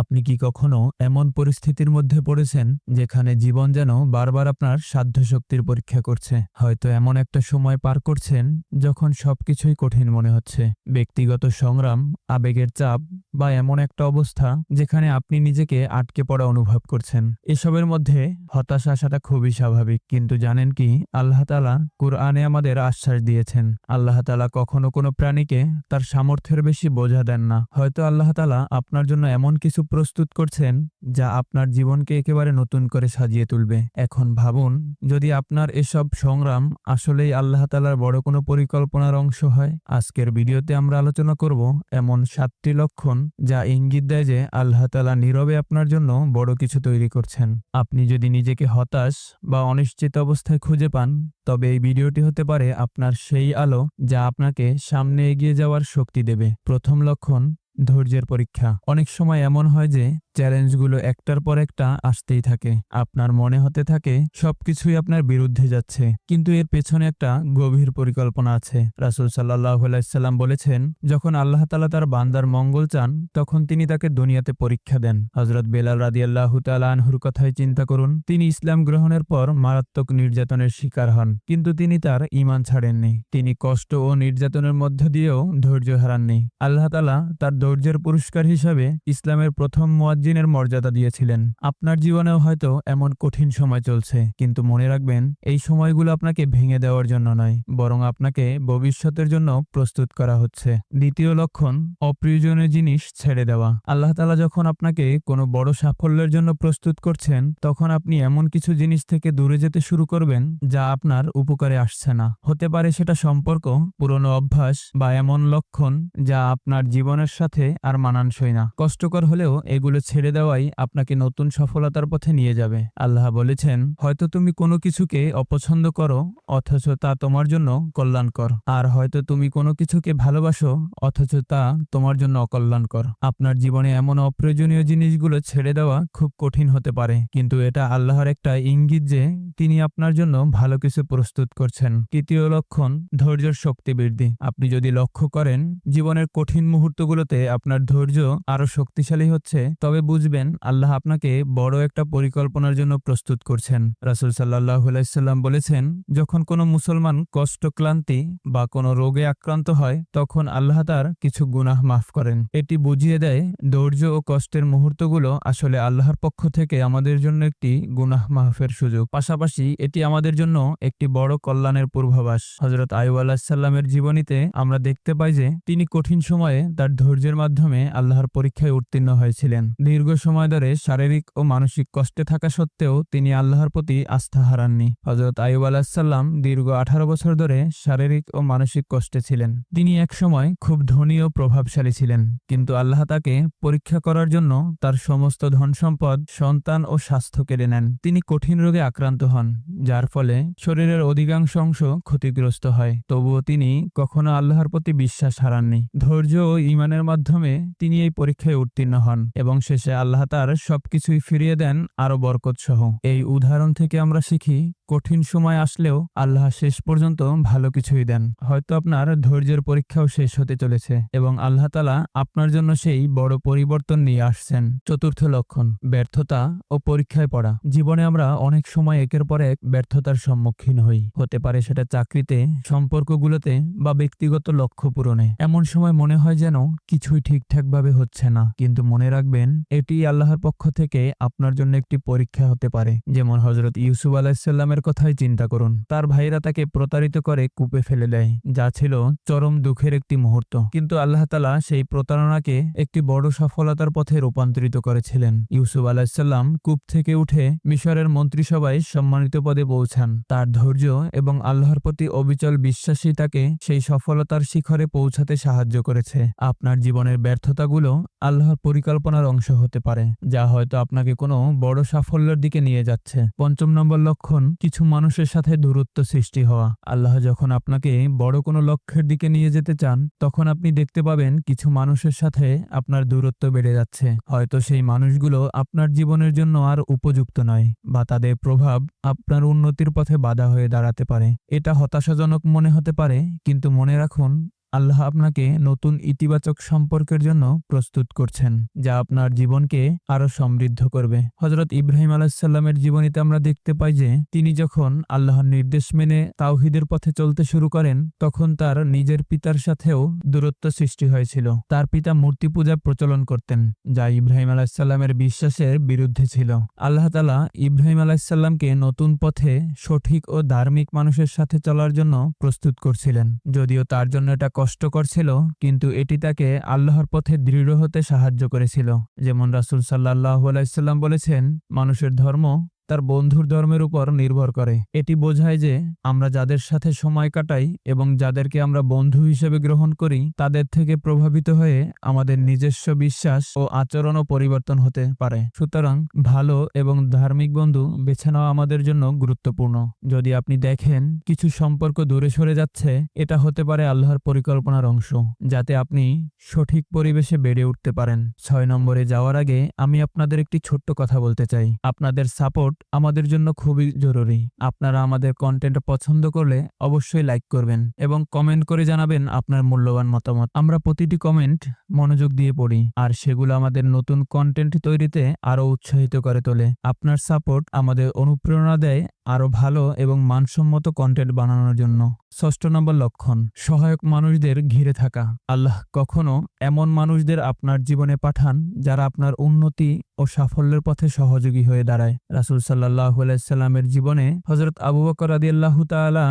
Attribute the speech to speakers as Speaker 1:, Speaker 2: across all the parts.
Speaker 1: আপনি কি কখনো এমন পরিস্থিতির মধ্যে পড়েছেন যেখানে জীবন যেন বারবার আপনার সাধ্যশক্তির পরীক্ষা করছে? হয়তো এমন একটা সময় পার করছেন যখন সবকিছুই কঠিন মনে হচ্ছে। ব্যক্তিগত সংগ্রাম, আবেগের চাপ বা এমন একটা অবস্থা যেখানে আপনি নিজেকে আটকে পড়া অনুভব করছেন। এসবের মধ্যে হতাশা আসাটা খুবই স্বাভাবিক, কিন্তু জানেন কি? আল্লাহ তালা কুরআনে আমাদের আশ্বাস দিয়েছেন। আল্লাহ তালা কখনো কোনো প্রাণীকে তার সামর্থ্যের বেশি বোঝা দেন না। হয়তো আল্লাহ তালা আপনার জন্য এমন কিছু প্রস্তুত করছেন যা আপনার জীবনকে একেবারে নতুন করে সাজিয়ে তুলবে। এখন ভাবুন, যদি আপনার এসব সংগ্রাম আসলেই আল্লাহ তালার বড় কোনো পরিকল্পনার অংশ হয়, আজকের ভিডিওতে আমরা আলোচনা করব এমন সাতটি লক্ষণ যা ইঙ্গিত দেয় যে আল্লাহ তালা নীরবে আপনার জন্য বড় কিছু তৈরি করছেন। আপনি যদি নিজেকে হতাশ বা অনিশ্চিত অবস্থায় খুঁজে পান, তবে এই ভিডিওটি হতে পারে আপনার সেই আলো যা আপনাকে সামনে এগিয়ে যাওয়ার শক্তি দেবে। প্রথম লক্ষণ, ধৈর্যের পরীক্ষা। অনেক সময় এমন হয় যে চ্যালেঞ্জগুলো একটার পর একটা আসতেই থাকে। আপনার মনে হতে থাকে, সবকিছুই আপনার বিরুদ্ধে যাচ্ছে। কিন্তু এর পেছনে একটা গভীর পরিকল্পনা আছে। রাসুল সাল্লাহ আলাইসাল্লাম বলেছেন, যখন আল্লাহ তালা তার বান্দার মঙ্গল চান, তখন তিনি তাকে দুনিয়াতে পরীক্ষা দেন। হজরত বেলাল রাদিয়াল্লাহু তালা আনহুর কথাই চিন্তা করুন, তিনি ইসলাম গ্রহণের পর মারাত্মক নির্যাতনের শিকার হন, কিন্তু তিনি তার ইমান ছাড়েননি। তিনি কষ্ট ও নির্যাতনের মধ্য দিয়েও ধৈর্য হারাননি। আল্লাহ তালা তার ধৈর্যের পুরস্কার হিসাবে ইসলামের প্রথম মুয়াজ্জিনের মর্যাদা দিয়েছিলেন? আপনার জীবনেও হয়তো এমন কঠিন সময় চলছে, কিন্তু মনে রাখবেন, এই সময়গুলো আপনাকে ভেঙে দেওয়ার জন্য নয়, বরং আপনাকে ভবিষ্যতের জন্য প্রস্তুত করা হচ্ছে। দ্বিতীয় লক্ষণ, অপ্রয়োজনীয় জিনিস ছেড়ে দেওয়া। আল্লাহ তালা যখন আপনাকে কোনো বড় সাফল্যের জন্য প্রস্তুত করছেন, তখন আপনি এমন কিছু জিনিস থেকে দূরে যেতে শুরু করবেন, যা আপনার উপকারে আসছে না। হতে পারে সেটা সম্পর্ক, পুরনো অভ্যাস, বা এমন লক্ষণ, যা আপনার জীবনের সাথে আর মানানসই না। কষ্টকর হলেও এগুলো ছেড়ে দেওয়াই আপনাকে নতুন সফলতার পথে নিয়ে যাবে। আল্লাহ বলেছেন, হয়তো তুমি কোনো কিছুকে অপছন্দ করো, অথচ তা তোমার জন্য কল্যাণকর। আর হয়তো তুমি কোনো কিছুকে ভালোবাসো, অথচ তা তোমার জন্য অকল্যাণকর। আপনার জীবনে এমন অপ্রয়োজনীয় জিনিসগুলো ছেড়ে দেওয়া খুব কঠিন হতে পারে। কিন্তু এটা আল্লাহর একটা ইঙ্গিত যে, তিনি আপনার জন্য ভালো কিছু প্রস্তুত করছেন। তৃতীয় লক্ষণ, ধৈর্যের শক্তি বৃদ্ধি। আপনি যদি লক্ষ্য করেন, জীবনের কঠিন মুহূর্তগুলোতে আপনার ধৈর্য আরও শক্তিশালী হচ্ছে, তবে বুঝবেন? আল্লাহ আপনাকে বড় একটা পরিকল্পনার জন্য প্রস্তুত করছেন। রাসুল সাল্লাহ আলাইসাল্লাম বলেছেন, যখন কোনো মুসলমান কষ্ট, ক্লান্তি বা কোনো রোগে আক্রান্ত হয়, তখন আল্লাহ তার কিছু গুনাহ মাফ করেন। এটি বুঝিয়ে দেয়, ধৈর্য ও কষ্টের মুহূর্তগুলো আসলে আল্লাহর পক্ষ থেকে আমাদের জন্য একটি গুনাহ মাহফের সুযোগ। পাশাপাশি এটি আমাদের জন্য একটি বড় কল্যাণের পূর্বাভাস। হজরত আয়ু আলাহিসাল্লামের জীবনীতে আমরা দেখতে পাই যে, তিনি কঠিন সময়ে তার ধৈর্যের মাধ্যমে আল্লাহর পরীক্ষায় উত্তীর্ণ হয়েছিলেন। দীর্ঘ সময় ধরে শারীরিক ও মানসিক কষ্টে থাকা সত্ত্বেও তিনি আল্লাহর প্রতি আস্থা হারাননি। হজরত আয়ুব আলাহিসাল্লাম দীর্ঘ আঠারো বছর ধরে শারীরিক ও মানসিক কষ্টে ছিলেন। তিনি একসময় খুব ধনী ও প্রভাবশালী ছিলেন, কিন্তু আল্লাহ তাকে পরীক্ষা করার জন্য তার সমস্ত ধন সম্পদ সন্তান ও স্বাস্থ্য কেড়ে নেন। তিনি কঠিন রোগে আক্রান্ত হন, যার ফলে শরীরের অধিকাংশ অংশ ক্ষতিগ্রস্ত হয়। তবুও তিনি কখনো আল্লাহর প্রতি বিশ্বাস হারাননি। ধৈর্য ও ইমানের মাধ্যমে তিনি এই পরীক্ষায় উত্তীর্ণ হন এবং শেষে আল্লাহ তার সবকিছুই ফিরিয়ে দেন আরও বরকত সহ এই উদাহরণ থেকে আমরা শিখি কঠিন সময় আসলেও আল্লাহ শেষ পর্যন্ত ভালো কিছুই দেন। হয়তো আপনার ধৈর্যের পরীক্ষাও শেষ হতে চলেছে এবং আল্লাহ তালা আপনার জন্য সেই বড় পরিবর্তন নিয়ে আসছেন। চতুর্থ লক্ষণ, ব্যর্থতা ও পরীক্ষায় পড়া। জীবনে আমরা অনেক সময় একের পর এক ব্যর্থতার সম্মুখীন হই। হতে পারে সেটা চাকরিতে, সম্পর্কগুলোতে বা ব্যক্তিগত লক্ষ্য পূরণে। এমন সময় মনে হয় যেন কিছুই ঠিকঠাকভাবে হচ্ছে না। কিন্তু মনে রাখবেন, এটি আল্লাহর পক্ষ থেকে আপনার জন্য একটি পরীক্ষা হতে পারে। যেমন হজরত ইউসুফ আলাহিসাল্লামের কথাই চিন্তা করুন। তার ভাইরা তাকে প্রতারিত করে কূপে ফেলে দেয়, যা ছিল চরম দুঃখের একটি মুহূর্ত। কিন্তু আল্লাহ তালা সেই প্রতারণাকে একটি বড় সফলতার পথে রূপান্তরিত করেছিলেন। ইউসুফ আলাহিসাল্লাম কূপ থেকে উঠে মিশরের মন্ত্রিসভায় সম্মানিত পদে পৌঁছান। তার ধৈর্য এবং আল্লাহর প্রতি অবিচল বিশ্বাসী তাকে সেই সফলতার শিখরে পৌঁছাতে সাহায্য করেছে। আপনার জীবনের ব্যর্থতাগুলো আল্লাহর পরিকল্পনার অংশ হতে পারে, যা হয়তো আপনাকে কোনো বড় সাফল্যের দিকে নিয়ে যাচ্ছে। পঞ্চম নম্বর লক্ষণ কিছু মানুষের সাথে দূরত্ব সৃষ্টি হওয়া। আল্লাহ যখন আপনাকে বড় কোনো লক্ষ্যের দিকে নিয়ে যেতে চান, তখন আপনি দেখতে পাবেন কিছু মানুষের সাথে আপনার দূরত্ব বেড়ে যাচ্ছে। হয়তো সেই মানুষগুলো আপনার জীবনের জন্য আর উপযুক্ত নয়, বা তাদের প্রভাব আপনার উন্নতির পথে বাধা হয়ে দাঁড়াতে পারে। এটা হতাশাজনক মনে হতে পারে, কিন্তু মনে রাখুন আল্লাহ আপনাকে নতুন ইতিবাচক সম্পর্কের জন্য প্রস্তুত করছেন, যা আপনার জীবনকে আরও সমৃদ্ধ করবে। হজরত ইব্রাহিম আলাহিসাল্লামের জীবনীতে আমরা দেখতে পাই যে, তিনি যখন আল্লাহর নির্দেশ মেনে তাওহিদের পথে চলতে শুরু করেন, তখন তার নিজের পিতার সাথেও দূরত্ব সৃষ্টি হয়েছিল। তার পিতা মূর্তি পূজা প্রচলন করতেন, যা ইব্রাহিম আলাহিসাল্লামের বিশ্বাসের বিরুদ্ধে ছিল। আল্লাহ তালা ইব্রাহিম আলাহিসাল্লামকে নতুন পথে সঠিক ও ধার্মিক মানুষের সাথে চলার জন্য প্রস্তুত করছিলেন, যদিও তার জন্য এটা কষ্টকর ছিল, কিন্তু এটি তাকে আল্লাহর পথে দৃঢ় হতে সাহায্য করেছিল। যেমন রাসুল সাল্লাহ আলাইসাল্লাম বলেছেন, মানুষের ধর্ম তার বন্ধুর ধর্মের উপর নির্ভর করে। এটি বোঝায় যে আমরা যাদের সাথে সময় কাটাই এবং যাদেরকে আমরা বন্ধু হিসেবে গ্রহণ করি, তাদের থেকে প্রভাবিত হয়ে আমাদের নিজস্ব বিশ্বাস ও আচরণও পরিবর্তন হতে পারে। সুতরাং ভালো এবং ধার্মিক বন্ধু বেছে নেওয়া আমাদের জন্য গুরুত্বপূর্ণ। যদি আপনি দেখেন কিছু সম্পর্ক দূরে সরে যাচ্ছে, এটা হতে পারে আল্লাহর পরিকল্পনার অংশ, যাতে আপনি সঠিক পরিবেশে বেড়ে উঠতে পারেন। ছয় নম্বরে যাওয়ার আগে আমি আপনাদের একটি ছোট্ট কথা বলতে চাই। আপনাদের সাপোর্ট আমাদের জন্য খুবই জরুরি। আপনারা আমাদের কন্টেন্ট পছন্দ করলে অবশ্যই লাইক করবেন এবং কমেন্ট করে জানাবেন আপনার মূল্যবান মতামত। আমরা প্রতিটি কমেন্ট মনোযোগ দিয়ে পড়ি আর সেগুলো আমাদের নতুন কন্টেন্ট তৈরিতে আরও উৎসাহিত করে তোলে। আপনার সাপোর্ট আমাদের অনুপ্রেরণা দেয় আরও ভালো এবং মানসম্মত কন্টেন্ট বানানোর জন্য। ষষ্ঠ নম্বর লক্ষণ, সহায়ক মানুষদের ঘিরে থাকা। আল্লাহ কখনো এমন মানুষদের আপনার জীবনে পাঠান যারা আপনার উন্নতি ও সাফল্যের পথে সহযোগী হয়ে দাঁড়ায়। রাসুল সাল্লাহ সাল্লামের জীবনে হজরত আবু বকর আদি আল্লাহ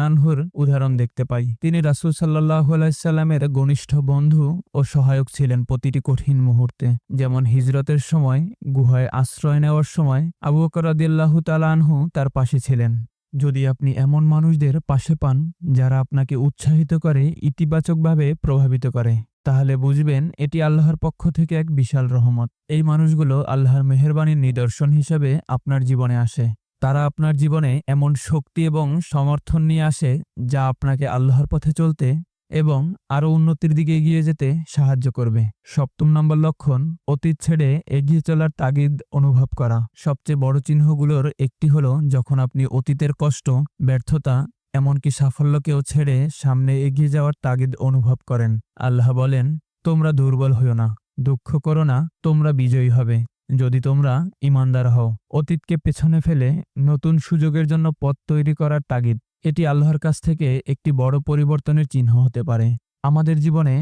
Speaker 1: আনহুর উদাহরণ দেখতে পাই। তিনি রাসুল সাল্লাহ সাল্লামের ঘনিষ্ঠ বন্ধু ও সহায়ক ছিলেন প্রতিটি কঠিন মুহূর্তে। যেমন হিজরতের সময়, গুহায় আশ্রয় নেওয়ার সময় আবু বকর আদি আল্লাহ আনহু তার পাশে ছিলেন। যদি আপনি এমন মানুষদের পাশে পান, যারা আপনাকে উৎসাহিত করে, ইতিবাচকভাবে প্রভাবিত করে, তাহলে বুঝবেন এটি আল্লাহর পক্ষ থেকে এক বিশাল রহমত। এই মানুষগুলো আল্লাহর মেহরবানির নিদর্শন হিসেবে আপনার জীবনে আসে। তারা আপনার জীবনে এমন শক্তি এবং সমর্থন নিয়ে আসে, যা আপনাকে আল্লাহর পথে চলতে এবং আরও উন্নতির দিকে এগিয়ে যেতে সাহায্য করবে। সপ্তম নম্বর লক্ষণ, অতীত ছেড়ে এগিয়ে চলার তাগিদ অনুভব করা। সবচেয়ে বড় চিহ্নগুলোর একটি হলো, যখন আপনি অতীতের কষ্ট, ব্যর্থতা, এমনকি সাফল্যকেও ছেড়ে সামনে এগিয়ে যাওয়ার তাগিদ অনুভব করেন। আল্লাহ বলেন, তোমরা দুর্বল হইও না, দুঃখ করো না, তোমরা বিজয়ী হবে। যদি তোমরা ইমানদার হও, অতীতকে পেছনে ফেলে নতুন সুযোগের জন্য পথ তৈরি করার তাগিদ এটি আল্লাহর কাছ থেকে একটি বড় পরিবর্তনের চিহ্ন হতে পারে। আমাদের জীবনে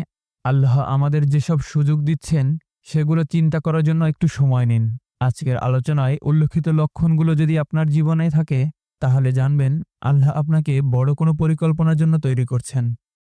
Speaker 1: আল্লাহ আমাদের যেসব সুযোগ দিচ্ছেন, সেগুলো চিন্তা করার জন্য একটু সময় নিন। আজকের আলোচনায় উল্লেখিত লক্ষণগুলো যদি আপনার জীবনে থাকে, তাহলে জানবেন আল্লাহ আপনাকে বড় কোনো পরিকল্পনার জন্য তৈরি করছেন।